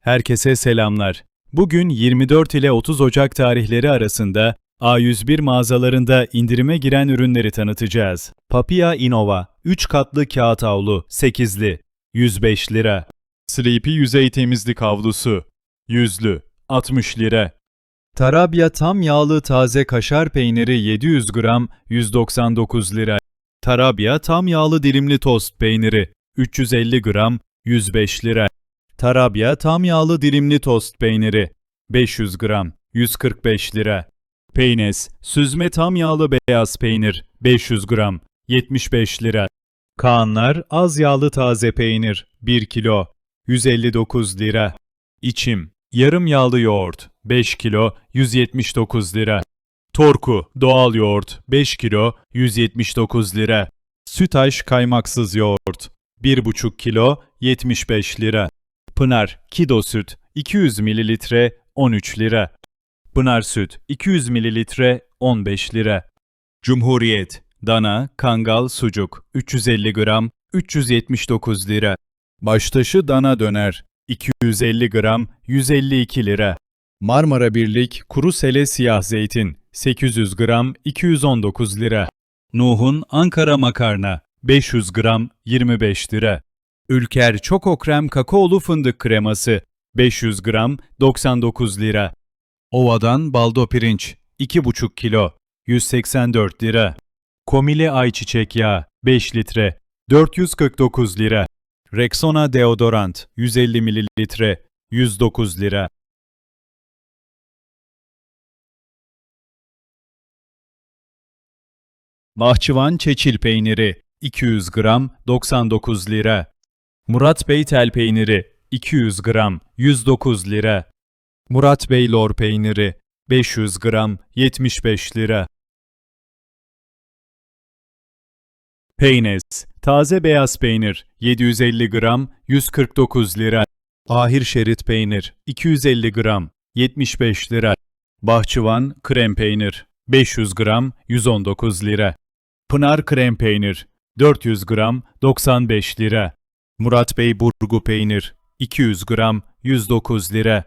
Herkese selamlar. Bugün 24 ile 30 Ocak tarihleri arasında A101 mağazalarında indirime giren ürünleri tanıtacağız. Papia Innova 3 katlı kağıt havlu 8'li 105 lira. Sleepy yüzey temizlik havlusu yüzlü 60 lira. Tarabya tam yağlı taze kaşar peyniri 700 gram 199 lira. Tarabya tam yağlı dilimli tost peyniri 350 gram 105 lira. Tarabya tam yağlı dilimli tost peyniri 500 gram 145 lira. Peynes süzme tam yağlı beyaz peynir 500 gram 75 lira. Kaanlar az yağlı taze peynir 1 kilo 159 lira. İçim yarım yağlı yoğurt 5 kilo 179 lira. Torku doğal yoğurt 5 kilo 179 lira. Sütaş kaymaksız yoğurt 1,5 kilo 75 lira. Pınar Kido süt 200 mililitre 13 lira. Pınar süt 200 mililitre 15 lira. Cumhuriyet dana, kangal, sucuk 350 gram 379 lira. Baştaşı dana döner 250 gram 152 lira. Marmara Birlik kuru sele siyah zeytin 800 gram 219 lira. Nuh'un Ankara makarna 500 gram 25 lira. Ülker Çoko Krem Kakaolu Fındık Kreması 500 gram 99 lira. Ova'dan baldo pirinç 2,5 kilo 184 lira. Komili ayçiçek yağı 5 litre 449 lira. Rexona deodorant 150 mililitre 109 lira. Bahçıvan çeçil peyniri 200 gram 99 lira. Murat Bey tel peyniri 200 gram 109 lira. Murat Bey lor peyniri 500 gram 75 lira. Peynez taze beyaz peynir 750 gram 149 lira. Ahir şerit peynir 250 gram 75 lira. Bahçıvan krem peynir 500 gram 119 lira. Pınar krem peynir 400 gram 95 lira. Murat Bey burgu peynir 200 gram 109 lira.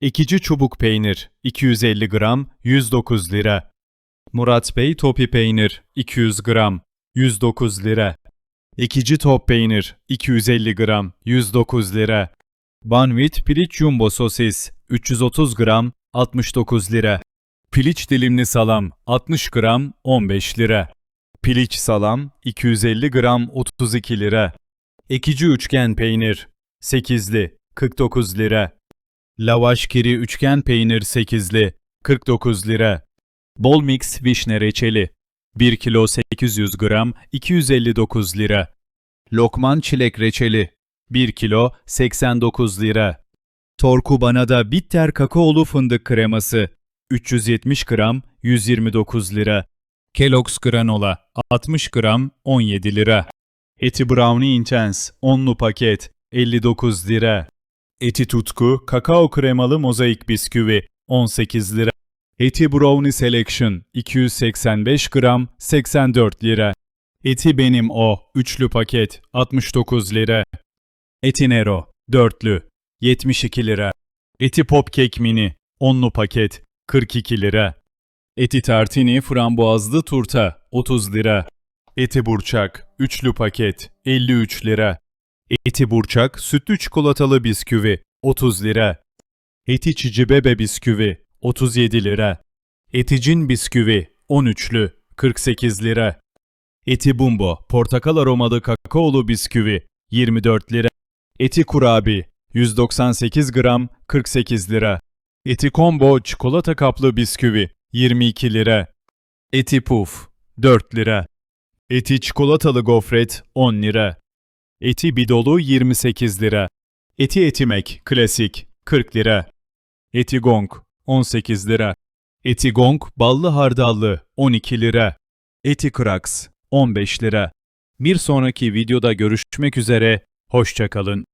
Ekici çubuk peynir 250 gram 109 lira. Murat Bey topi peynir 200 gram 109 lira. Ekici top peynir 250 gram 109 lira. Banvit piliç jumbo sosis 330 gram 69 lira. Piliç dilimli salam 60 gram 15 lira. Piliç salam 250 gram 32 lira. Ekici üçgen peynir 8'li 49 lira. Lavaş kiri üçgen peynir 8'li 49 lira. Bol mix vişne reçeli 1 kilo 800 gram 259 lira. Lokman çilek reçeli 1 kilo 89 lira. Torku Banada bitter kakaolu fındık kreması 370 gram 129 lira. Kellogg's granola 60 gram 17 lira. Eti Brownie Intense 10'lu paket 59 lira. Eti Tutku kakao kremalı mozaik bisküvi 18 lira. Eti Brownie Selection 285 gram 84 lira. Eti Benim O üçlü paket 69 lira. Eti Nero dörtlü 72 lira. Eti Pop Cake Mini 10'lu paket 42 lira. Eti Tartini frambuazlı turta 30 lira. Eti Burçak üçlü paket 53 lira. Eti Burçak sütlü çikolatalı bisküvi 30 lira. Eti Cici Bebe bisküvi 37 lira. Eticin bisküvi 13'lü 48 lira. Eti Bumbo portakal aromalı kakaolu bisküvi 24 lira. Eti Kurabi 198 gram 48 lira. Eti Combo çikolata kaplı bisküvi 22 lira. Eti Puf 4 lira. Eti çikolatalı gofret 10 lira. Eti bidolu 28 lira. Eti etimek klasik 40 lira. Eti gong 18 lira. Eti gong ballı hardallı 12 lira. Eti kraks 15 lira. Bir sonraki videoda görüşmek üzere, hoşçakalın.